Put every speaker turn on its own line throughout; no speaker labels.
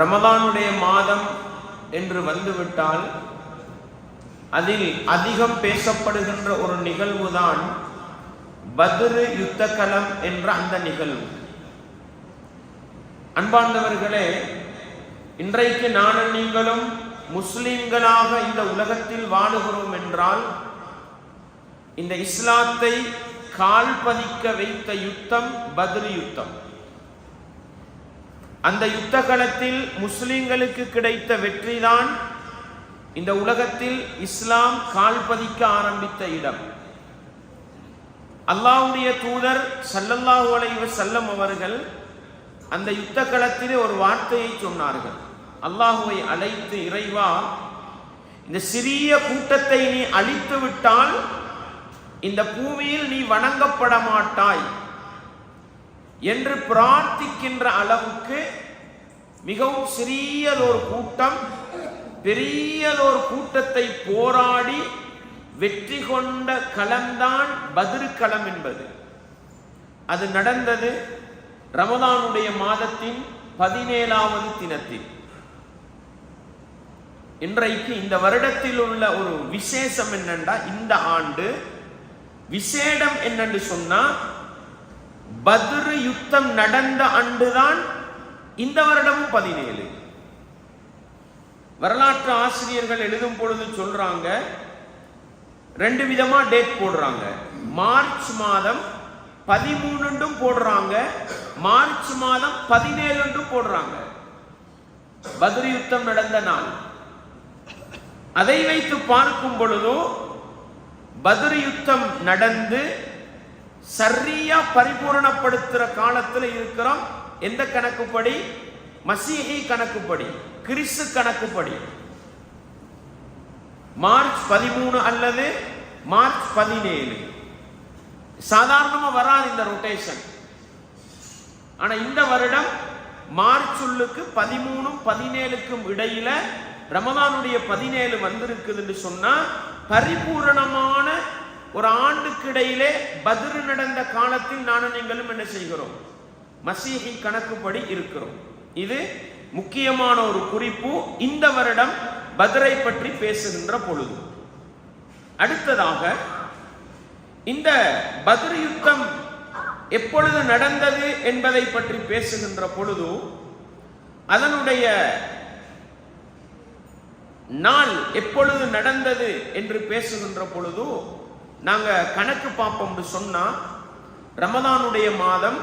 ரமதானுடைய மாதம் என்று வந்துவிட்டால் அதில் அதிகம் பேசப்படுகின்ற ஒரு நிகழ்வுதான் பத்ரு யுத்தகலம் என்ற அந்த நிகழ்வு. அன்பார்ந்தவர்களே இன்றைக்கு நானும் நீங்களும் முஸ்லிம்களாக இந்த உலகத்தில் வாழுகிறோம் என்றால் இந்த இஸ்லாத்தை கால் பதிக்க வைத்த யுத்தம் பத்ரு யுத்தம். அந்த யுத்த களத்தில் முஸ்லிம்களுக்கு கிடைத்த வெற்றிதான் இந்த உலகத்தில் இஸ்லாம் கால் பதிக்க ஆரம்பித்த இடம். அல்லாவுடைய தூதர் சல்லல்லாஹு அலைஹி செல்லம் அவர்கள் அந்த யுத்த களத்திலே ஒரு வார்த்தையை சொன்னார்கள். அல்லாஹுவை அழைத்து இறைவா இந்த சிறிய கூட்டத்தை நீ அழித்து விட்டால் இந்த பூமியில் நீ வணங்கப்பட மாட்டாய் என்று பிரார்த்திக்கின்ற அளவுக்கு மிகவும் சிறியதொரு கூட்டம் பெரியதொரு கூட்டத்தை போராடி வெற்றி கொண்ட களம்தான் பதிர்களம் என்பது. அது நடந்தது ரமதானுடைய மாதத்தின் பதினேழாவது தினத்தில். இன்றைக்கு இந்த வருடத்தில் உள்ள ஒரு விசேஷம் என்னண்டா? இந்த ஆண்டு விசேடம் என்னன்னு சொன்னா பத்ரு யுத்தம் நடந்த ஆண்டுதான் இந்த வருடமும் பதினேழு. வரலாற்று ஆசிரியர்கள் எழுதும் பொழுது சொல்றாங்க ரெண்டு விதமா டேட் போடுறாங்க. மார்ச் மாதம் பதிமூணுண்டும் போடுறாங்க மார்ச் மாதம் பதினேழுண்டும் போடுறாங்க. பத்ரி யுத்தம் நடந்த நாள். அதை வைத்து பார்க்கும் பொழுதும் பத்ரி யுத்தம் நடந்து சரியா பரிபூரணப்படுத்துற காலத்தில் இருக்கிறோம் எந்த கணக்குப்படி? மசீஹி கணக்குப்படி கிறிஸ்து கணக்குப்படி. மார்ச் பதிமூணு அல்லது மார்ச் பதினேழு. சாதாரணமாக வராது இந்த ரொட்டேஷன் ஆனா இந்த வருடம் மார்ச் உள்ளுக்கு பதிமூணும் பதினேழுக்கும் இடையில ரமதானுடைய பதினேழு வந்திருக்குதுன்னு சொன்னா பரிபூரணமான ஒரு ஆண்டுக்கு இடையிலே பதிரு நடந்த காலத்தில் நானும் நீங்களும் என்ன செய்கிறோம்? மசீஹி கணக்குப்படி இருக்கிறோம். இது முக்கியமான ஒரு குறிப்பு இந்த வருடம் பத்ரை பற்றி பேசுகின்ற பொழுது. அடுத்ததாக இந்த பதிர் யுத்தம் எப்பொழுது நடந்தது என்பதை பற்றி பேசுகின்ற பொழுது அதனுடைய நாள் எப்பொழுது நடந்தது என்று பேசுகின்ற பொழுது நாங்கள் கணக்கு பார்ப்போம்னு சொன்னால் ரமதானுடைய மாதம்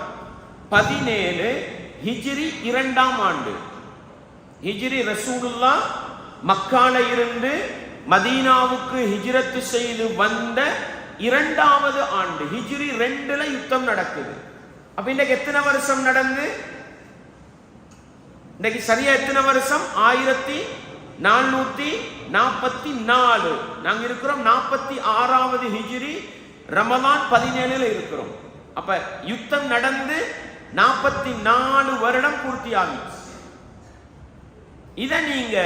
பதினேழு ஹிஜ்ரி இரண்டாம் ஆண்டு. ஹிஜ்ரி ரசூலுல்லா மக்கால இருந்து மதீனாவுக்கு ஹிஜ்ரத்து செய்து வந்த இரண்டாவது ஆண்டு. ஹிஜ்ரி ரெண்டுல யுத்தம் நடக்குது. அப்ப இன்னைக்கு எத்தனை வருஷம் நடந்து? இன்னைக்கு சரியா எத்தனை வருஷம்? ஆயிரத்தி நானூத்தி நாற்பத்தி நாலு. நாங்க இருக்கிறோம் நாற்பத்தி ஆறாவது ஹிஜ்ரி. ரமலான் பதினேழுல இருக்கிறோம். அப்ப யுத்தம் நடந்து நாற்பத்தி நாலு வருடம் பூர்த்தி ஆகிடுச்சு இதை நீங்க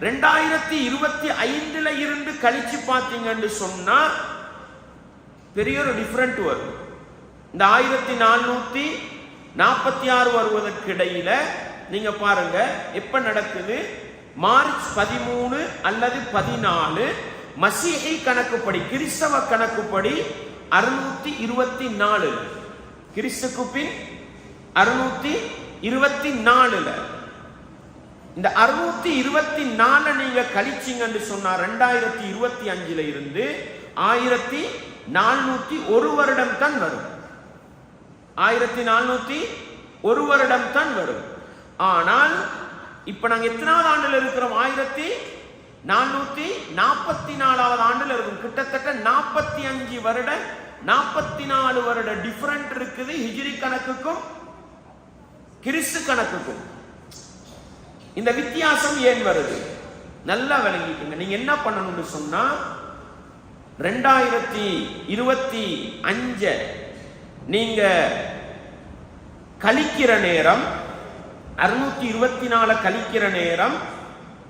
ரெண்டாயிரத்தி இருபத்தி ஐந்துல இருந்து கழிச்சு பார்த்தீங்கன்னு சொன்னா பெரிய ஒரு டிஃப்ரெண்ட் வரும் இந்த ஆயிரத்தி நானூத்தி நாற்பத்தி ஆறு வருவதற்கு இடையில நீங்க பாருங்க எப்ப நடக்குது? மார்ச் பதிமூணு அல்லது பதினாலு மசீகை கணக்குப்படி கிறிஸ்தவ கணக்குப்படி அறுநூத்தி இருபத்தி நாலு கிறிஸ்துக்கு பின் அறுநூத்தி இருபத்தி நாலுல. இந்த அறுநூத்தி இருபத்தி நாலு நீங்க கழிச்சிங்கன்னு சொன்னா ரெண்டாயிரத்தி இருபத்தி அஞ்சுல இருந்து ஆயிரத்தி நானூத்தி ஒரு வருடம் தான் வரும். ஆயிரத்தி நானூத்தி ஒரு வருடம் தான் வரும். ஆனால் இப்ப நாங்க எத்தனாவது ஆண்டுல இருக்கிறோம்? ஆயிரத்தி நானூத்தி நாற்பத்தி நாலாவது ஆண்டுல இருக்கும். கிட்டத்தட்ட நாற்பத்தி அஞ்சு வருட நாற்பத்தி நாலு வருட டிஃபரண்ட் இருக்குது ஹிஜிரி கணக்குக்கும். கிறிஸ்து கணக்குக்கும் இந்த வித்தியாசம் ஏன் வருது? நல்லா விளங்கிக்கோங்க. நீங்க என்ன பண்ணணும்னு சொன்னா ரெண்டாயிரத்தி இருபத்தி அஞ்ச நீங்க கழிக்கிற நேரம் அறுநூத்தி இருபத்தி நாலு கழிக்கிற நேரம்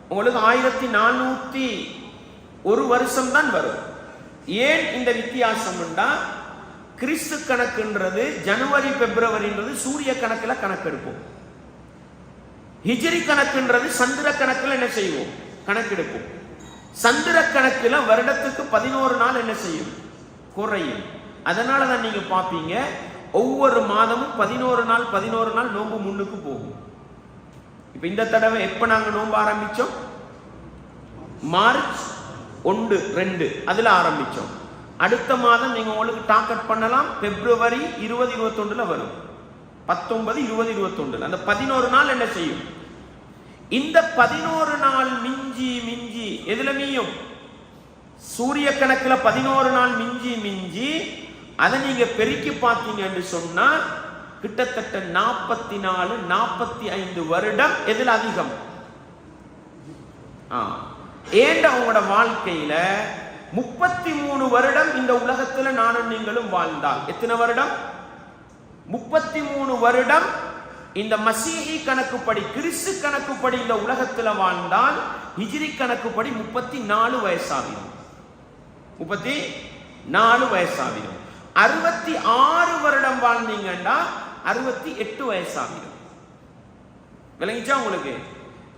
உங்களுக்கு ஆயிரத்தி நானூத்தி ஒரு வருஷம் தான் வரும். ஏன் இந்த வித்தியாசம்னா கிறிஸ்து கணக்குன்றது ஜனவரி பிப்ரவரின்றது சூரிய கணக்கில் கணக்கெடுப்போம். ஹிஜிரி கணக்குன்றது சந்திர கணக்கில் என்ன செய்வோம்? கணக்கெடுப்போம். சந்திர கணக்கில் வருடத்துக்கு பதினோரு நாள் என்ன செய்யும்? குறையும். அதனால தான் நீங்க பார்ப்பீங்க ஒவ்வொரு மாதமும் பதினோரு நாள் பதினோரு நாள் நோன்பு முன்னுக்கு போகும். இப்ப இந்த தடவை எப்ப நாங்க நோன்பு ஆரம்பிச்சோம்? மார்ச் ஒன்று ரெண்டு அதுல ஆரம்பிச்சோம். அடுத்த மாதம் நீங்கள் உங்களுக்கு டார்கெட் பண்ணலாம். பிப்ரவரி இருபது இருபத்தொண்டுல வரும். பத்தொன்பது இருபது இருபத்தொண்டுல அந்த பதினோரு நாள் என்ன செய்யும்? இந்த பதினோரு நாள் மிஞ்சி மிஞ்சி எதுல மீயும்? சூரிய கணக்குல பதினோரு நாள் மிஞ்சி மிஞ்சி அதை நீங்க பெருக்கி பார்த்தீங்கன்னு சொன்னா கிட்டத்தட்ட நாற்பத்தி நாலு நாற்பத்தி ஐந்து வருடம் எதில் அதிகம்? ஏண்ட உங்களோட வாழ்க்கையில முப்பத்தி மூணு வருடம் இந்த உலகத்துல நானும் நீங்களும் வாழ்ந்தால். எத்தனை வருடம்? முப்பத்தி மூணு வருடம் இந்த மசீஹி கணக்குப்படி கிறிஸ்து கணக்குப்படி இந்த உலகத்துல வாழ்ந்தால் ஹிஜ்ரி கணக்குப்படி முப்பத்தி நாலு வயசாகிடும். முப்பத்தி நாலு வயசாகிடும். அறுபத்தி ஆறு வருடம் வாழ்ந்தீங்கன்னா அறுபத்தி எட்டு வயசாகிடும். விளங்கிச்சா உங்களுக்கு?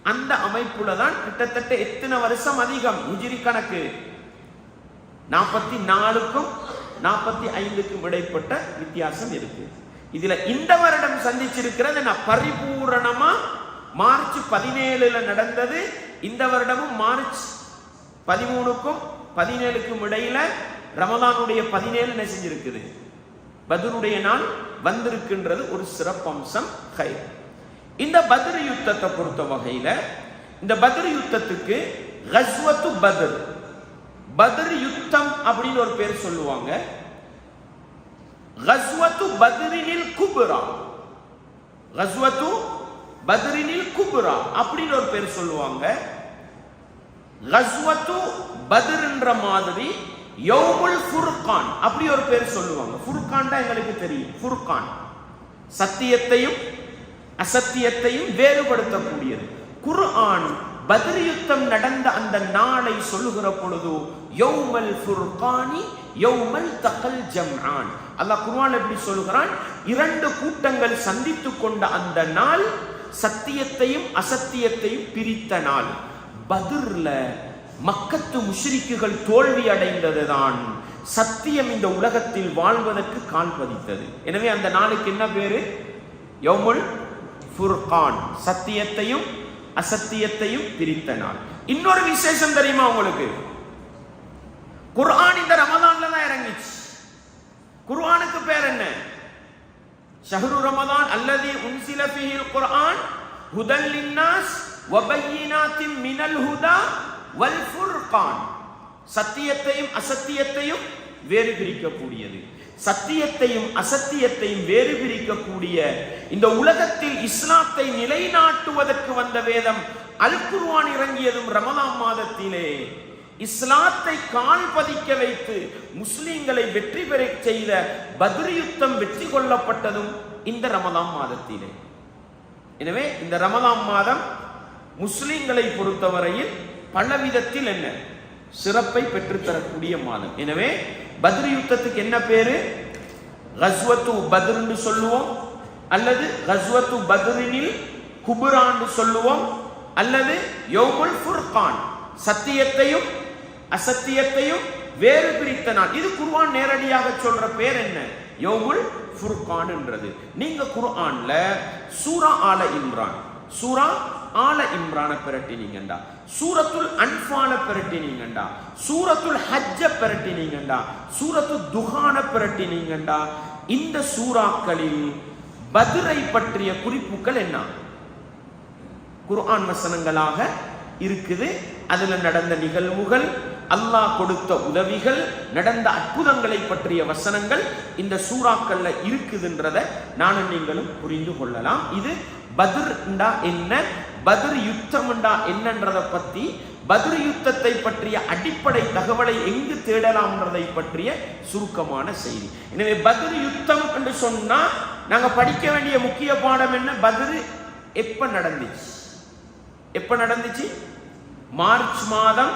அந்த அமைப்புல தான் கிட்டத்தட்ட எத்தனை வருஷம் அதிகம் ஹிஜ்ரி கணக்கு? நாற்பத்தி நாலுக்கும் நாற்பத்தி ஐந்துக்கும் இடைப்பட்ட வித்தியாசம் இருக்கு. இதுல இந்த வருடம் சந்திச்சிருக்கிறது நான் பரிபூரணமா மார்ச் பதினேழுல நடந்தது. இந்த வருடமும் மார்ச் பதிமூணுக்கும் பதினேழுக்கும் இடையில ரமதானுடைய பதினேழு என்ன செஞ்சிருக்குது? நாள் வந்திருக்கின்றது ஒரு சிறப்பம்சம் கை இந்த பத்ரு யுத்தத்தை பொறுத்த வகையில இந்த பத்ரு யுத்தத்துக்கு கஸ்வத்து பத்ர் பத்ர் யுத்தம் அப்படின்னு ஒரு பேர் சொல்லுவாங்க. கஸ்வத்து பத்ரினில் குபுரா. கஸ்வத்து பத்ரினில் குபுரா அப்படின்னு ஒரு பேர் சொல்லுவாங்க. கஸ்வத்து பத்ர்ன்ற மாதிரி யௌமுல் ஃபுர்கான் அப்படி ஒரு பேர் சொல்லுவாங்க. ஃபுர்கான் தான் எங்களுக்கு தெரியும். ஃபுர்கான். சத்தியத்தையும் அசத்தியத்தையும் வேறுபடுத்தக்கூடியது. குர்ஆன் பத்ர் யுத்தம் நடந்த அந்த நாளை சொல்லுகிற பொழுது யௌமல் ஃபுர்கானி யௌமல் தகல் ஜம்ஆன். அல்லாஹ் குர்ஆன் எப்படி சொல்லுகிறான்? இரண்டு கூட்டங்கள் சந்தித்து கொண்ட அந்த நாள் சத்தியத்தையும் அசத்தியத்தையும் பிரித்த நாள். பதிர்ல மக்கத்து முஷ்ரிக்குகள் தோல்வி அடைந்ததுதான் சத்தியம் இந்த உலகத்தில் வாழ்வதற்கு கால் பதித்தது. எனவே அந்த நாளுக்கு என்ன பேரு? யௌமுல் ஃபுர்கான். சத்தியத்தையும் அசத்தியத்தையும் பிரித்த நாள். இன்னொரு விசேஷம் தெரியுமா உங்களுக்கு? குர்ஆன் இந்த ரமதான்ல தான் இறங்கிச்சு. குர்ஆனுக்கு பேர் என்ன? ஷஹ்ரு ரமதான் அல்லதி உன்சில ஃபீஹில் குர்ஆன் ஹுதல் லின்னாஸ் வபையினாத்தின் மினல் ஹுதா வல் ஃபுர்கான். சத்தியத்தையும் அசத்தியத்தையும் வேறு பிரிக்கக்கூடியது. சத்தியத்தையும் அசத்தியத்தையும் வேறு பிரிக்கக்கூடிய இந்த உலகத்தில் இஸ்லாத்தை நிலைநாட்டுவதற்கு வந்த வேதம் அல் குர்வான் இறங்கியதும் ரமலான் மாதத்திலே. இஸ்லாத்தை கால் பதிக்க வைத்து முஸ்லிம்களை வெற்றி பெற செய்த பத்ர் யுத்தம் வெற்றி கொள்ளப்பட்டதும் இந்த ரமலான் மாதத்திலே. எனவே இந்த ரமலான் மாதம் முஸ்லிம்களை பொறுத்தவரையில் பல விதத்தில் என்ன? சிறப்பை பெற்றுத்தரக்கூடிய மாதம். எனவே பத்ரி யுத்தத்துக்கு என்ன பேரு? ரஸ்வத்து பத்ருன்னு சொல்லுவோம். அல்லது ரஸ்வத்து பத்ரினில் குபுரான்னு சொல்லுவோம். அல்லது யோமுல் ஃபுர்கான் சத்தியத்தையும் அசத்தியத்தையும் வேறு பிரித்த நாள். இது குர்ஆன் நேரடியாக சொல்ற பேர் என்ன? யோமுல் ஃபுர்கான்ன்றது. நீங்க குர்ஆன்ல சூரா ஆல இம்ரான் சூரா ஆல இம்ரான பிரட்டினீங்கண்டா. சூரத்துல் அன்பால பிரட்டினீங்கண்டா. சூரத்துல் ஹஜ்ஜ பிரட்டினீங்கண்டா. சூரத்து துஹான பிரட்டினீங்கண்டா. இந்த சூறாக்களில் பதிரை பற்றிய குறிப்புகள் என்ன? குர்ஆன் வசனங்களாக இருக்குது. அதுல நடந்த நிகழ்வுகள் அல்லாஹ் கொடுத்த உதவிகள் நடந்த அற்புதங்களை பற்றிய வசனங்கள் இந்த சூறாக்கள்ல இருக்குதுன்றத நானும் நீங்களும் புரிந்து கொள்ளலாம். இது பத்ர்ண்டா என்ன? பத்ர் யுத்தம்ண்டா என்னன்றதை பத்தி பத்ர் யுத்தத்தை பற்றிய அடிப்படை தகவலை எங்கு தேடலாம்ன்றதை பற்றிய சுருக்கமான செய்தி. எனவே பத்ர் யுத்தம் என்று சொன்னா நாங்க படிக்க வேண்டிய முக்கிய பாடம் என்ன? பத்ர் எப்ப நடந்துச்சு? எப்ப நடந்துச்சு? மார்ச் மாதம்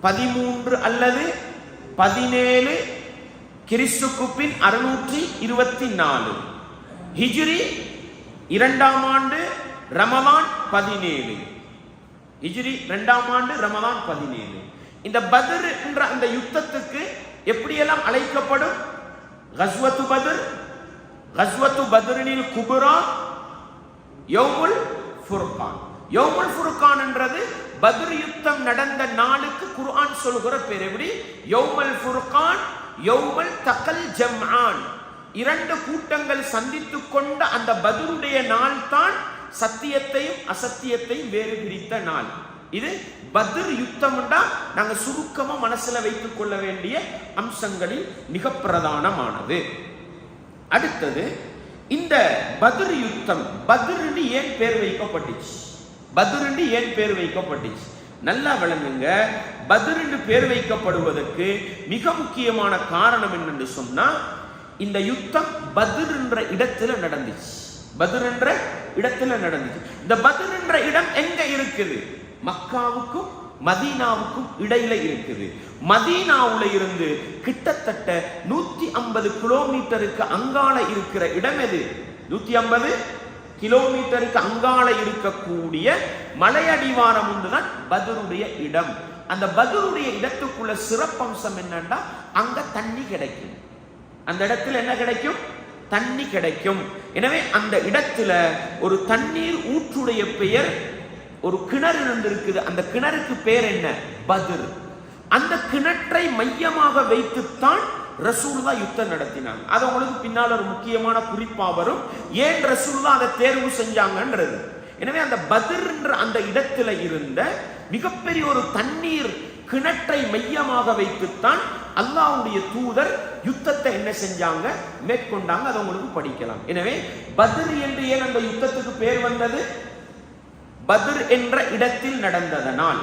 பதிமூன்று அல்லது பதினேழு கிறிஸ்துக்கு பின் அறுநூற்றி இருபத்தி நாலு. ஹிஜ்ரி இரண்டாம் ஆண்டு ரமலான் பதினேழு. இஜிரி இரண்டாம் ஆண்டு ரமலான் பதினேழு. இந்த பதர் என்ற அந்த யுத்தத்துக்கு எப்படியெல்லாம் அழைக்கப்படும்? கஸ்வத்து பதர் கஸ்வத்து பத்ரினில் குபுரா யௌமுல் ஃபுர்கான். யோமுல் ஃபுர்கான் என்றது பத்ர் யுத்தம் நடந்த நாளுக்கு குர்ஆன் சொல்கிற பேர் எப்படி? யௌமல் ஃபுர்கான் யௌமல் தக்கல் ஜம்ஆன். இரண்டு கூட்டங்கள் சந்தித்து கொண்ட அந்த பதிலுடைய நாள் தான் சத்தியத்தையும் அசத்தியத்தையும் வேறு பிரித்த நாள். இது பத்ர் யுத்தம்டா நாங்க சுருக்கமா மனசுல வைத்துக் கொள்ள வேண்டிய அம்சங்களில் மிக பிரதானமானது. அடுத்தது இந்த பத்ர் யுத்தம் பத்ருன்னு ஏன் பேர் வைக்கப்பட்டுச்சு? பத்ருன்னு ஏன் பேர் வைக்கப்பட்டுச்சு? நல்லா விளங்குங்க. பத்ருன்னு பேர் வைக்கப்படுவதற்கு மிக முக்கியமான காரணம் என்னன்னு சொன்னா இந்த யுத்தம் பத்ர் என்ற இடத்துல நடந்துச்சு. பத்ர் என்ற இடத்துல நடந்துச்சு. இந்த பத்ர் என்ற இடம் எங்க இருக்குது? மக்காவுக்கும் மதீனாவுக்கும் இடையில இருக்குது. மதீனாவுல இருந்து கிட்டத்தட்ட நூத்தி ஐம்பது கிலோமீட்டருக்கு அங்கால இருக்கிற இடம் எது? நூத்தி ஐம்பது கிலோமீட்டருக்கு அங்கால இருக்கக்கூடிய மலையடிவாரம் ஒன்றுதான் பதருடைய இடம். அந்த பதருடைய இடத்துக்குள்ள சிறப்பம்சம் என்னன்னா அங்க தண்ணி கிடைக்கும். அந்த இடத்துல என்ன கிடைக்கும்? தண்ணி கிடைக்கும். எனவே அந்த இடத்துல ஒரு தண்ணீர் ஊற்றுடைய பெயர் ஒரு கிணறு இருந்திருக்குது. அந்த கிணறுக்கு பேர் என்ன? பதிர். அந்த கிணற்றை மையமாக வைத்துத்தான் ரசூல்லா யுத்தம் நடத்தினாங்க. அது உங்களுக்கு பின்னால் ஒரு முக்கியமான குறிப்பா வரும். ஏன் ரசூல்லா அதை தேர்வு செஞ்சாங்கன்றது? எனவே அந்த பதிர்ன்ற அந்த இடத்துல இருந்த மிகப்பெரிய ஒரு தண்ணீர் கிணற்றை மையமாக வைத்துத்தான் அல்லாவுடைய தூதர் யுத்தத்தை என்ன செஞ்சாங்க? மேற்கொண்டாங்க. அதை உங்களுக்கு படிக்கலாம். எனவே பத்ர் என்று ஏன் அந்த யுத்தத்துக்கு பேர் வந்தது? பத்ர் என்ற இடத்தில் நடந்ததனால்.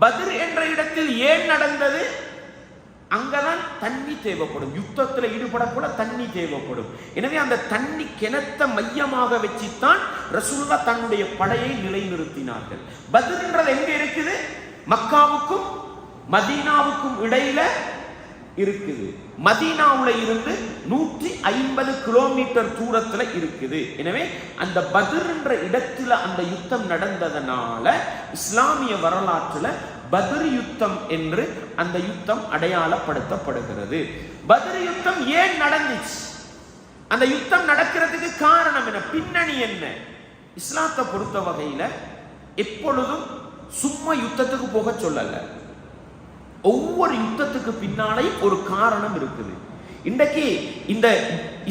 பத்ர் என்ற இடத்தில் ஏன் நடந்தது? அங்கதான் தண்ணி தேவைப்படும். யுத்தத்தில் ஈடுபடக்கூட தண்ணி தேவைப்படும். எனவே அந்த தண்ணி கிணத்த மையமாக வச்சுத்தான் ரசூல்லா தன்னுடைய படையை நிலைநிறுத்தினார்கள். பத்ர்ன்றது எங்க இருக்குது? மக்காவுக்கும் மதீனாவுக்கும் இடையில இருக்குது. மதீனாவுல இருந்து நூற்றி ஐம்பது கிலோமீட்டர் தூரத்துல இருக்குது. எனவே அந்த பத்ர் என்ற இடத்துல அந்த யுத்தம் நடந்ததனால இஸ்லாமிய வரலாற்றுல பதிர் யுத்தம் என்று அந்த யுத்தம் அடையாளப்படுத்தப்படுகிறது. பதிர் யுத்தம் ஏன் நடந்துச்சு? அந்த யுத்தம் நடக்கிறதுக்கு காரணம் என்ன? பின்னணி என்ன? இஸ்லாத்தை பொறுத்த வகையில எப்பொழுதும் சும்மா யுத்தத்துக்கு போக சொல்லலை. ஒவ்வொரு யுத்தத்துக்கு பின்னாலே ஒரு காரணம் இருக்குது. இன்றைக்கு இந்த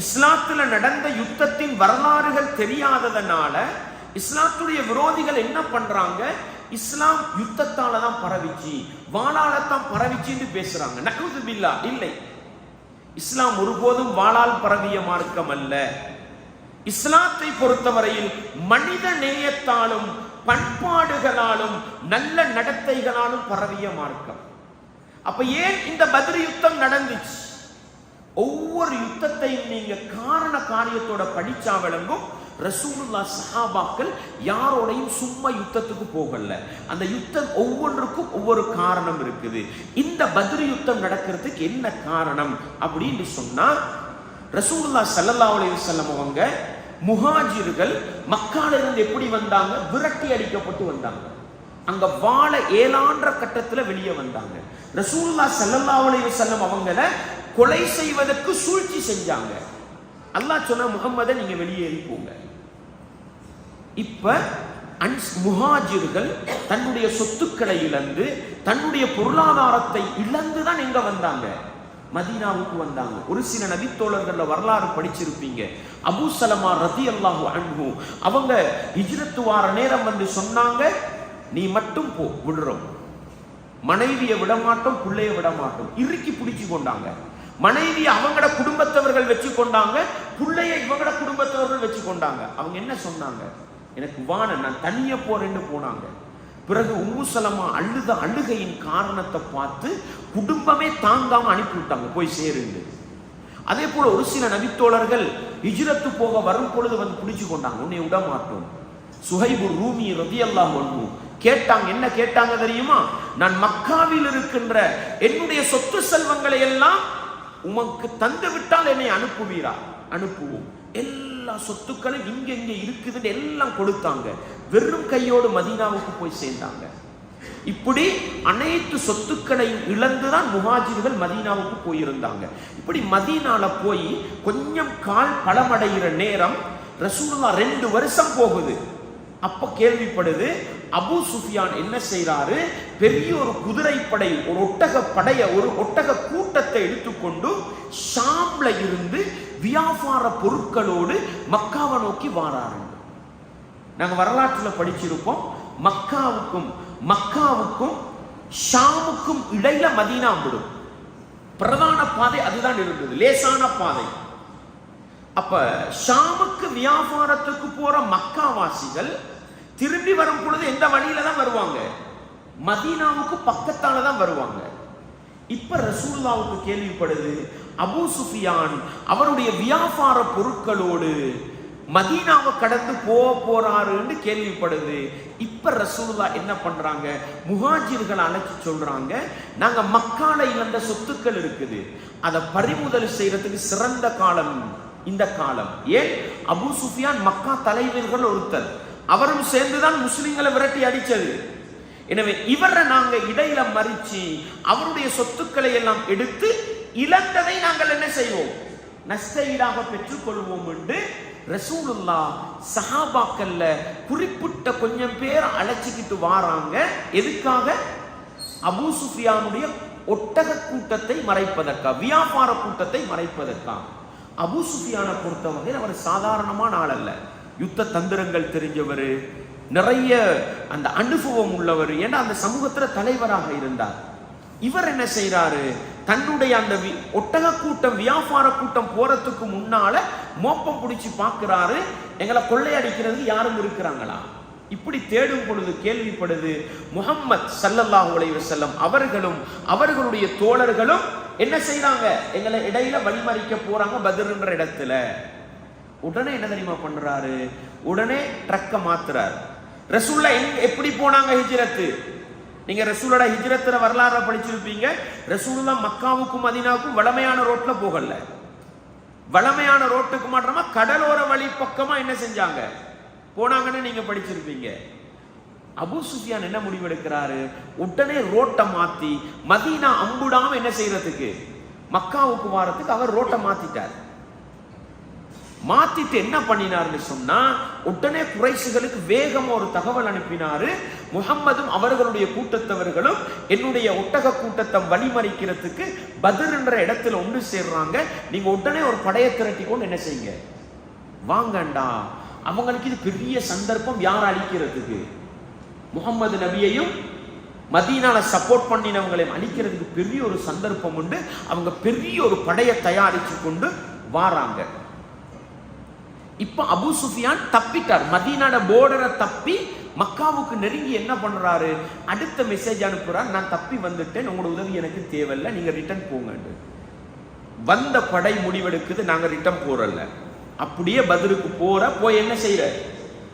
இஸ்லாத்துல நடந்த யுத்தத்தின் வரலாறுகள் தெரியாததனால இஸ்லாத்துடைய விரோதிகள் என்ன பண்றாங்க? இஸ்லாம் யுத்தத்தால தான் பரவிச்சு வாளால தான் பரவிச்சுன்னு பேசுறாங்க. நகுது பில்லா இல்லை. இஸ்லாம் ஒருபோதும் வாளால் பரவிய மார்க்கம் அல்ல. இஸ்லாத்தை பொறுத்தவரையில் மனித நேயத்தாலும் பண்பாடுகளாலும் நல்ல நடத்தைகளாலும் பரவிய மார்க்கம். அப்ப ஏன் இந்த பத்ர் யுத்தம் நடந்துச்சு? ஒவ்வொரு யுத்தத்தையும் நீங்க காரண காரியத்தோட படிச்சா விளங்கும். ரசூலுல்லா சஹாபாக்கள் யாரோடையும் சும்மா யுத்தத்துக்கு போகல. அந்த யுத்தம் ஒவ்வொன்றுக்கும் ஒவ்வொரு காரணம் இருக்குது. இந்த பத்ர் யுத்தம் நடக்கிறதுக்கு என்ன காரணம் அப்படின்னு சொன்னா ரசூலுல்லா சல்லல்லா அலைஹி அவங்க முஹாஜிர்கள் மக்கால இருந்து எப்படி வந்தாங்க? விரட்டி அடிக்கப்பட்டு வந்தாங்க. அங்க வாழ ஏழான்ற கட்டத்துல வெளியே வந்தாங்க. ரசூல்லா ஸல்லல்லாஹு செல்லும் வஸல்லம் அவங்கள கொலை செய்வதற்கு சூழ்ச்சி செஞ்சாங்க. அல்லாஹ் சொன்ன முகம்மதை நீங்க வெளியேறி போங்க. இப்ப அன்ஸ் முஹாஜிர்கள் தன்னுடைய சொத்துக்களை இழந்து தன்னுடைய பொருளாதாரத்தை இழந்து தான் எங்க வந்தாங்க. மதீனாவுக்கு வந்தாங்க. ஒரு சில நபித்தோழர்கள்ல வரலாறு படிச்சிருப்பீங்க. அபு சலமா ரதி அல்லாஹு அன்பு அவங்க ஹிஜ்ரத்து வார நேரம் வந்து சொன்னாங்க நீ மட்டும் போ விடுறோம். மனைவியை விடமாட்டோம் பிள்ளைய விட மாட்டோம் இறுக்கி பிடிச்சு கொண்டாங்க. மனைவி அவங்களோட குடும்பத்தவர்கள் வச்சு கொண்டாங்க பிள்ளைய இவங்களோட குடும்பத்தவர்கள் வச்சு கொண்டாங்க. அவங்க என்ன சொன்னாங்க? எனக்கு வான நான் தனியா போறேன்னு போனாங்க. பிறகு உம்மு அழுத அழுகையின் காரணத்தை பார்த்து குடும்பமே தாங்காம அனுப்பி விட்டாங்க போய் சேருங்க அதே போல ஒரு சில நபித்தோழர்கள் இஜிரத்து போக வரும் பொழுது வந்து பிடிச்சு கொண்டாங்க. உன்னை விட மாட்டோம் சுஹைபு ரூமி ரதி அல்லாஹ் கேட்டாங்க என்ன கேட்டாங்க தெரியுமா? நான் மக்காவில் இருக்கின்ற என்னுடைய சொத்து செல்வங்களை எல்லாம் உமக்கு தந்து விட்டால் என்னை அனுப்புவீரா? அனுப்புவோம். எல்லா சொத்துக்களும் இங்க இங்க இருக்குதுன்னு எல்லாம் கொடுத்தாங்க. வெறும் கையோடு மதீனாவுக்கு போய் சேர்ந்தாங்க. இப்படி அனைத்து சொத்துக்களையும் இழந்துதான் முகாஜிர்கள் மதீனாவுக்கு போயிருந்தாங்க. இப்படி மதீனால போய் கொஞ்சம் கால் பலமடைகிற நேரம் ரசூலுல்லா ரெண்டு வருஷம் போகுது. அப்ப கேள்விப்படுது அபு சுஃபியான் என்ன செய்கிறாரு பெரிய ஒரு குதிரைப்படை ஒரு ஒட்டக படைய ஒரு ஒட்டக கூட்டத்தை எடுத்துக்கொண்டு ஷாம்ல இருந்து வியாபார பொருட்களோடு மக்காவை நோக்கி வாராரு நாங்கள் வரலாற்றில் படிச்சிருப்போம் மக்காவுக்கும் மக்காவுக்கும் ஷாமுக்கும் இடையில மதீனா விடும். பிரதான பாதை அதுதான் இருந்தது லேசான பாதை. அப்ப ஷாமுக்கு வியாபாரத்துக்கு போற மக்காவாசிகள் திரும்பி வரும் பொழுது எந்த வழியில தான் வருவாங்க? மதீனாவுக்கு பக்கத்தால தான் வருவாங்க. இப்ப ரசூல்லாவுக்கு கேள்விப்படுது அபு சுஃபியான் அவருடைய வியாபார பொருட்களோடு மதீனாவை கடந்து போக போறாருன்னு கேள்விப்படுது. இப்ப ரசூல்லா என்ன பண்றாங்க? முஹாஜிர்களை அழைச்சி சொல்றாங்க. நாங்க மக்கால இழந்த சொத்துக்கள் இருக்குது. அதை பறிமுதல் செய்யறதுக்கு சிறந்த காலம் இந்த காலம். ஏன்? அபு சுஃபியான் மக்கா தலைவர்கள் ஒருத்தர். அவரும் சேர்ந்துதான் முஸ்லிம்களை விரட்டி அடிச்சது எனவே இவரை நாங்க இடையில மறிச்சு அவருடைய சொத்துக்களை எல்லாம் எடுத்து இழந்ததை நாங்கள் என்ன செய்வோம்? நஷ்ட ஈடாக என்று ரசூலுல்லா சஹாபாக்கல்ல குறிப்பிட்ட கொஞ்சம் பேர் அழைச்சிக்கிட்டு வாராங்க. எதுக்காக? அபு சுஃபியானுடைய ஒட்டக கூட்டத்தை மறைப்பதற்கா வியாபார கூட்டத்தை மறைப்பதற்கா. அபு சுஃபியானை பொறுத்த வகையில் அவர் சாதாரணமான ஆள் அல்ல யுத்த தந்திரங்கள் தெரிஞ்சவர் நிறைய அந்த அனுபவம் உள்ளவர். ஏன்னா அந்த சமூகத்துல தலைவராக இருந்தார். இவர் என்ன செய்யறாரு தன்னுடைய அந்த வி- ஒட்டக கூட்டம் வியாபார கூட்டம் போறதுக்கு முன்னால மோப்பம் பிடிச்சி பார்க்கிறாரு எங்களை கொள்ளையடிக்கிறது யாரும் இருக்கிறாங்களா? இப்படி தேடும் பொழுது கேள்விப்படுது முகம்மது சல்லல்லாஹ் அலைஹி செல்லம் அவர்களும் அவர்களுடைய தோழர்களும் என்ன செய்யறாங்க எங்களை இடையில வழிமறிக்க போறாங்க பத்ருன்ற இடத்துல. உடனே என்ன தெரியுமா பண்றாரு? உடனே ட்ரக்க மாத்துறாரு. ரசூல்லா எங்க எப்படி போனாங்க ஹிஜ்ரத்து? நீங்க ரசூலோட ஹிஜ்ரத்துல வரலாறு படிச்சிருப்பீங்க. ரசூலுல்லா மக்காவுக்கும் மதீனாவுக்கும் வளமையான ரோட்ல போகல. வளமையான ரோட்டுக்கு மாற்றமா கடலோர வழி பக்கமா என்ன செஞ்சாங்க? போனாங்கன்னு நீங்க படிச்சிருப்பீங்க. அபு சுஃபியான் என்ன முடிவெடுக்கிறாரு? உடனே ரோட்டை மாத்தி மதீனா அம்புடாம என்ன செய்யறதுக்கு? மக்காவுக்கு வாரத்துக்கு அவர் ரோட்டை மாத்திட்டார். மாத்திட்டு என்ன பண்ணினார்னு சொன்னா உடனே குறைசுகளுக்கு வேகமா ஒரு தகவல் அனுப்பினாரு. முகம்மதும் அவர்களுடைய கூட்டத்தவர்களும் என்னுடைய ஒட்டக கூட்டத்தை வழிமறிக்கிறதுக்கு பத்ர் இடத்துல ஒன்று சேர்றாங்க. நீங்க உடனே ஒரு படையை திரட்டி கொண்டு என்ன செய்யுங்க? வாங்கண்டா. அவங்களுக்கு இது பெரிய சந்தர்ப்பம் யார் அழிக்கிறதுக்கு முகம்மது நபியையும் மதீனால சப்போர்ட் பண்ணினவங்களையும் அழிக்கிறதுக்கு பெரிய ஒரு சந்தர்ப்பம் உண்டு. அவங்க பெரிய ஒரு படையை தயாரிச்சு கொண்டு வாராங்க. இப்போ அபு சுஃபியான் தப்பிட்டார். மதீனாட போர்டரை தப்பி மக்காவுக்கு நெருங்கி என்ன பண்ணுறாரு அடுத்த மெசேஜ் அனுப்புகிறார் நான் தப்பி வந்துட்டேன். உங்களோட உதவி எனக்கு தேவையில்லை. நீங்கள் ரிட்டர்ன் போங்கன்னு வந்த படை முடிவெடுக்குது. நாங்கள் ரிட்டர்ன் போகிறல்ல அப்படியே பதிலுக்கு போகிற போய் என்ன செய்கிற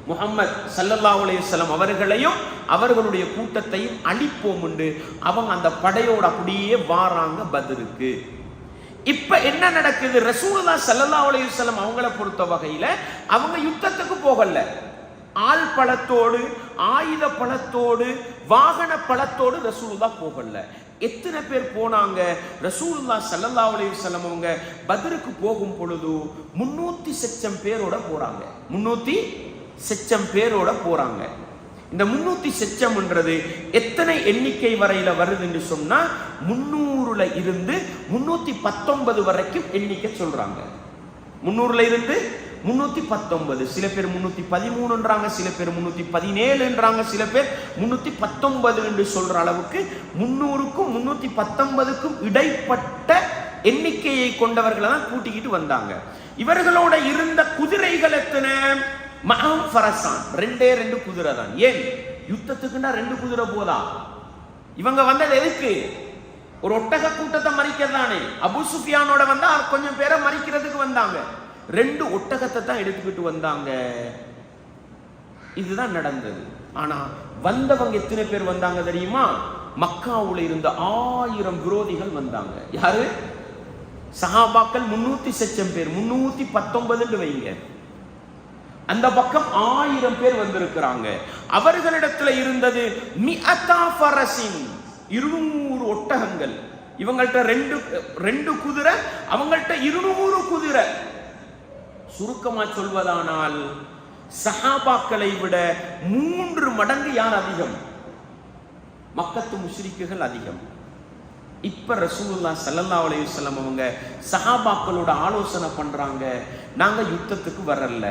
முகம்மது சல்லல்லா அலையம் அவர்களையும் அவர்களுடைய கூட்டத்தையும் அழிப்போம் உண்டு. அவங்க அந்த படையோடு அப்படியே வாராங்க பதிலுக்கு. இப்ப என்ன நடக்குது? ரசூலுல்லா சல்லல்லா அலையுசல்லம் அவங்கள பொறுத்த வகையில அவங்க யுத்தத்துக்கு போகல. ஆள் பழத்தோடு ஆயுத பழத்தோடு வாகன பழத்தோடு ரசூலுல்லா போகல. எத்தனை பேர் போனாங்க? ரசூலுல்லா சல்லல்லா அலையுசல்லம் அவங்க பதிலுக்கு போகும் பொழுது முன்னூத்தி செச்சம் பேரோட போறாங்க. முன்னூத்தி செச்சம் பேரோட போறாங்க. இந்த முன்னூத்தி செச்சம்ன்றது எத்தனை எண்ணிக்கை வரையில வருதுன்னு சொன்னா முன்னூறுல இருந்து முன்னூத்தி பத்தொன்பது வரைக்கும் எண்ணிக்கை சொல்றாங்க. முன்னூறுல இருந்து முன்னூத்தி பத்தொன்பது. சில பேர் முன்னூத்தி பதிமூணுன்றாங்க சில பேர் முன்னூத்தி பதினேழுன்றாங்க சில பேர் முன்னூத்தி பத்தொன்பது என்று சொல்ற அளவுக்கு முன்னூறுக்கும் முன்னூத்தி பத்தொன்பதுக்கும் இடைப்பட்ட எண்ணிக்கையை கொண்டவர்களை தான் கூட்டிக்கிட்டு வந்தாங்க. இவர்களோட இருந்த குதிரைகள் எத்தனை? மகம் ஃபரசான். ரெண்டே ரெண்டு குதிரை தான். ஏன்? யுத்தத்துக்குன்னா ரெண்டு குதிரை போதா இவங்க வந்தது எதுக்கு? ஒரு ஒட்டக கூட்டத்தை மறிக்கிறதானே அபு சுஃபியானோட வந்தா கொஞ்சம் பேரை மறிக்கிறதுக்கு வந்தாங்க. ரெண்டு ஒட்டகத்தை தான் எடுத்துக்கிட்டு வந்தாங்க. இதுதான் நடந்தது. ஆனா வந்தவங்க எத்தனை பேர் வந்தாங்க தெரியுமா? மக்காவுல இருந்த ஆயிரம் விரோதிகள் வந்தாங்க. யாரு? சஹாபாக்கள் முன்னூத்தி செச்சம் பேர். முன்னூத்தி பத்தொன்பதுன்னு வைங்க. அந்த பக்கம் ஆயிரம் பேர் வந்திருக்கிறாங்க. அவர்களிடத்துல இருந்தது ஃபரசின் இருநூறு ஒட்டகங்கள். இவங்கள்ட்ட ரெண்டு ரெண்டு குதிரை அவங்கள்ட்ட இருநூறு குதிரை. சுருக்கமா சொல்வதானால் சஹாபாக்களை விட மூன்று மடங்கு யார் அதிகம்? மக்கத்து முஷ்ரிக்குகள் அதிகம். இப்ப ரசூலுல்லா சல்லல்லா அலையுசல்லம் அவங்க சஹாபாக்களோட ஆலோசனை பண்றாங்க. நாங்க யுத்தத்துக்கு வரல.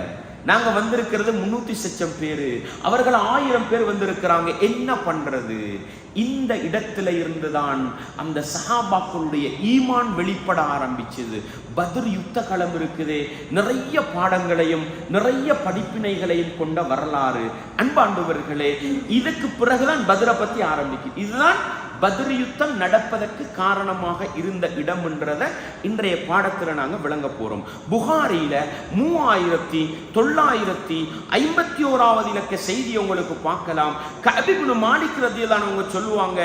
நாங்க வந்திருக்கிறது முன்னூத்தி சச்சம் பேரு. அவர்கள் ஆயிரம் பேர் வந்திருக்கிறாங்க. என்ன பண்றது? இந்த இடத்துல இருந்துதான் அந்த சஹாபாக்களுடைய ஈமான் வெளிப்பட ஆரம்பிச்சது. பதிர் யுத்த களம் இருக்குது. நிறைய பாடங்களையும் நிறைய படிப்பினைகளையும் கொண்ட வரலாறு. அன்பாண்டவர்களே இதுக்கு பிறகுதான் பதிரை பத்தி ஆரம்பிக்கும் இதுதான் பத்ர் யுத்தம் நடப்பதற்கு காரணமாக இருந்த இடம்ன்றதை இன்றைய பாடத்தில் நாங்கள் விளங்க போகிறோம் புகாரியில் மூவாயிரத்தி தொள்ளாயிரத்தி ஐம்பத்தி ஓராவது இலக்க செய்தி உங்களுக்கு பார்க்கலாம். கபிபுனு மாணிக்கிறதியெல்லாம் அவங்க சொல்லுவாங்க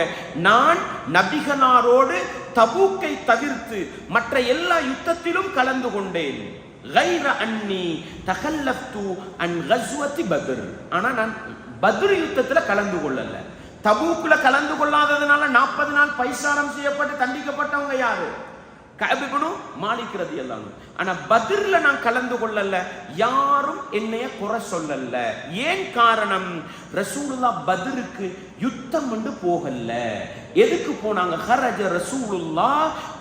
நான் நபிகனாரோடு தபூக்கை தவிர்த்து மற்ற எல்லா யுத்தத்திலும் கலந்து கொண்டேன். கைர அன்னி தகல்லப்து அன் கஸ்வதி பத்ர். ஆனால் நான் பத்ரு யுத்தத்தில் கலந்து கொள்ளலை. தபூக்குல கலந்து கொள்ளாததுனால நாற்பது நாள் பைசாரம் செய்யப்பட்டு தண்டிக்கப்பட்டவங்க யாரு? கபிபனும் மாலிக்கிறது எல்லாம் ஆனா பதிர்ல நான் கலந்து கொள்ளல யாரும் என்னைய குறை சொல்லல. ஏன் காரணம்? ரசூலுல்லா பதிருக்கு யுத்தம் வந்து போகல. எதுக்கு போனாங்க? ஹரஜ ரசூலுல்லா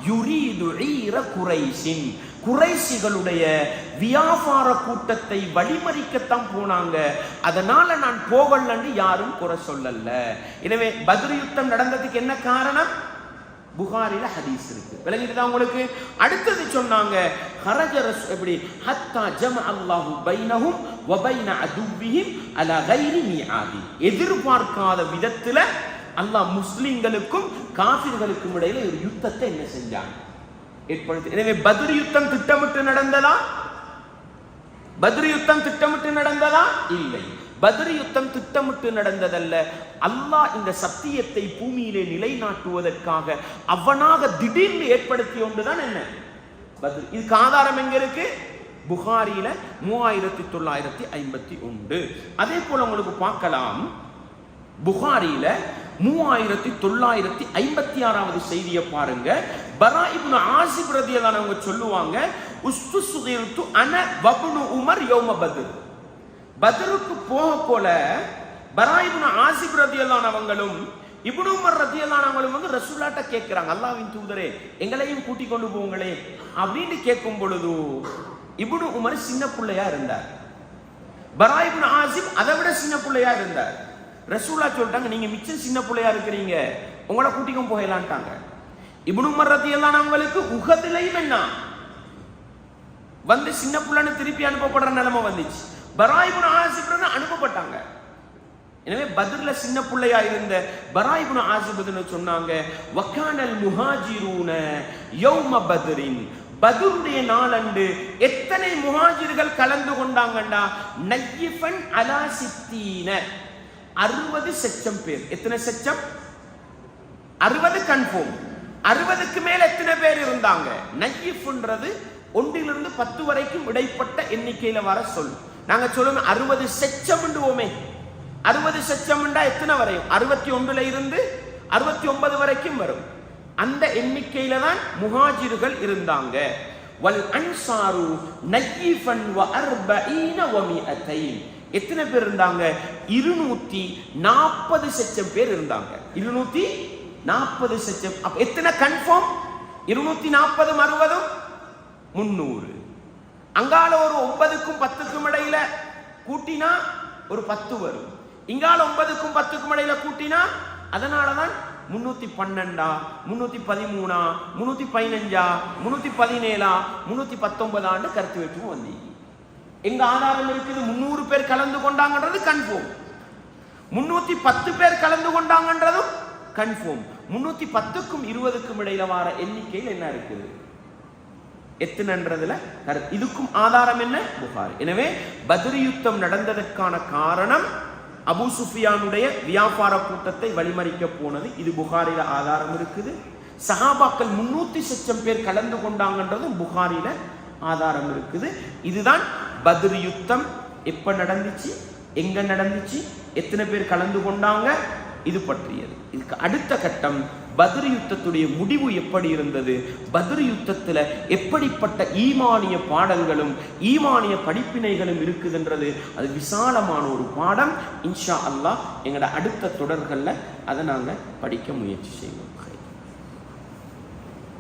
யுரீது ஈர குறைசின் குறைசிகளுடைய வியாபார கூட்டத்தை வழிமறிக்கத்தான் போனாங்க. அதனால நான் போகலன்னு யாரும் குறை சொல்லல. எனவே பதில் யுத்தம் நடந்ததுக்கு என்ன காரணம்? புகாரில ஹதீஸ் இருக்கு. விளங்கிட்டு உங்களுக்கு? அடுத்தது சொன்னாங்க ஹரஜரஸ் எப்படி? ஹத்தா ஜம அல்லாஹு பைனஹும் வ பைன அதுவிஹிம் அலா கைரி மியாதி. எதிர்பார்க்காத விதத்துல அல்லாஹ் முஸ்லிம்களுக்கும் காஃபிர்களுக்கும் இடையில ஒரு யுத்தத்தை என்ன செஞ்சாங்க? ஏற்படுத்தி எனவே பத்ர் யுத்தம் திட்டமிட்டு நடந்ததா? பத்ர் யுத்தம் திட்டமிட்டு நடந்ததா? இல்லை. பத்ர் யுத்தம் திட்டமிட்டு நடந்ததல்ல. அல்லாஹ் இந்த சத்தியத்தை பூமியிலே நிலைநாட்டுவதற்காக அவனாக திடீர்னு ஏற்படுத்திய ஒன்றுதான் என்ன? பத்ர். இதுக்கு ஆதாரம் எங்க இருக்கு? புகாரியில மூவாயிரத்தி தொள்ளாயிரத்தி ஐம்பத்தி ஒன்று. அதே போல உங்களுக்கு பார்க்கலாம். புகாரியில மூவாயிரத்தி தொள்ளாயிரத்தி ஐம்பத்தி ஆறாவது செய்தியை பாருங்க. பரா இப்னு ஆசிப் ரதியல்லானவங்க சொல்லுவாங்க உஸ்து சுகிர்த்து அன வபுனு உமர் யோம பத்ர். பத்ருக்கு போக போல பரா இப்னு ஆசிப் ரதியல்லானவங்களும் இப்னு உமர் ரதியல்லானவங்களும் வந்து ரசூலாட்ட கேட்கிறாங்க அல்லாவின் தூதரே எங்களையும் கூட்டி கொண்டு போங்களே. அப்படின்னு கேட்கும் பொழுது இப்னு உமர் சின்ன பிள்ளையா இருந்தார். பரா இப்னு ஆசிப் அதை விட சின்ன பிள்ளையா இருந்தார். ரசூலா சொல்லிட்டாங்க நீங்க மிச்சம் சின்ன பிள்ளையா இருக்கிறீங்க உங்களை கூட்டிக்கும் போகலான்ட்டாங்க. இப்னு எல்லாம் அவங்களுக்கு உகத்திலையும் என்ன? வந்து சின்ன பிள்ளைன்னு திருப்பி அனுப்பப்படுற நிலைமை வந்துச்சு. பராய்புன ஆசிபுரன் அனுப்பப்பட்டாங்க. எனவே பத்ர்ல சின்ன பிள்ளையா இருந்த பராய்புன ஆசிபுன்னு சொன்னாங்க வக்கானல் முஹாஜிரூன யௌம பத்ரின். பதுருடைய நாளன்று எத்தனை முஹாஜிர்கள் கலந்து கொண்டாங்கண்டா? நையிஃபன் அலா சித்தீன. அறுபது செச்சம் பேர். எத்தனை செச்சம்? அறுபது கன்ஃபார்ம் அறுபதுக்கு மேல எத்தனை பேர் இருந்தாங்க? நையிஃப்ன்றது ஒன்றிலிருந்து பத்து வரைக்கும் இடைப்பட்ட எண்ணிக்கையில வர சொல். நாங்க சொல்லணும் அறுபது செச்சம்ண்டுவோமே. அறுபது செச்சம்ண்டா எத்தனை வரையும்? அறுபத்தி ஒன்றுல இருந்து அறுபத்தி ஒன்பது வரைக்கும் வரும். அந்த எண்ணிக்கையில தான் முஹாஜிர்கள் இருந்தாங்க. வல் அன்சாரு நையிஃபன் வ அர்பஈன வ மிஅத்தைன் எத்தனை பேர் இருந்தாங்க? இருநூத்தி நாற்பது செச்சம் பேர் இருந்தாங்க. இருநூத்தி நாற்பது லட்சம். அப்போ எத்தனை கன்ஃபார்ம் இருநூத்தி நாற்பதும் அறுபதும் முன்னூறு அங்கால ஒரு ஒன்பதுக்கும் பத்துக்கும் இடையில கூட்டினா ஒரு பத்து வரும். இங்கால ஒன்பதுக்கும் பத்துக்கும் இடையில கூட்டினா அதனாலதான் முன்னூத்தி பன்னெண்டா முன்னூத்தி பதிமூணா முன்னூத்தி பதினஞ்சா முன்னூத்தி பதினேழா முன்னூத்தி பத்தொன்பதாண்டு கருத்து வேற்றுமை வந்தீங்க எங்க ஆதாரம் இருக்குது? முன்னூறு பேர் கலந்து கொண்டாங்கன்றது கன்ஃபார்ம் முன்னூத்தி பத்து பேர் கலந்து கொண்டாங்கன்றதும் கன்ஃபார்ம். முன்னூத்தி பத்துக்கும் இருபதுக்கும் இடையில வார எண்ணிக்கையில் என்ன இருக்குது? எத்தனைன்றதுல? கரு இதுக்கும் ஆதாரம் என்ன? புகார். எனவே பத்ரி யுத்தம் நடந்ததற்கான காரணம் அபு சுஃபியானுடைய வியாபார கூட்டத்தை வழிமறிக்க போனது. இது புகாரில ஆதாரம் இருக்குது. சஹாபாக்கள் முன்னூத்தி சச்சம் பேர் கலந்து கொண்டாங்கன்றதும் புகாரில ஆதாரம் இருக்குது. இதுதான் பத்ர் யுத்தம் எப்ப நடந்துச்சு? எங்க நடந்துச்சு? எத்தனை பேர் கலந்து கொண்டாங்க? இது பற்றியது. இதுக்கு அடுத்த கட்டம் பத்ர் யுத்தத்துடைய முடிவு எப்படி இருந்தது? பத்ர் யுத்தத்தில் எப்படிப்பட்ட ஈமானிய பாடங்களும் ஈமானிய படிப்பினைகளும் இருக்குதுன்றது? அது விசாலமான ஒரு பாடம். இன்ஷா அல்லாஹ் எங்களோட அடுத்த தொடர்களில் அதை நாங்கள் படிக்க முயற்சி செய்வோம்.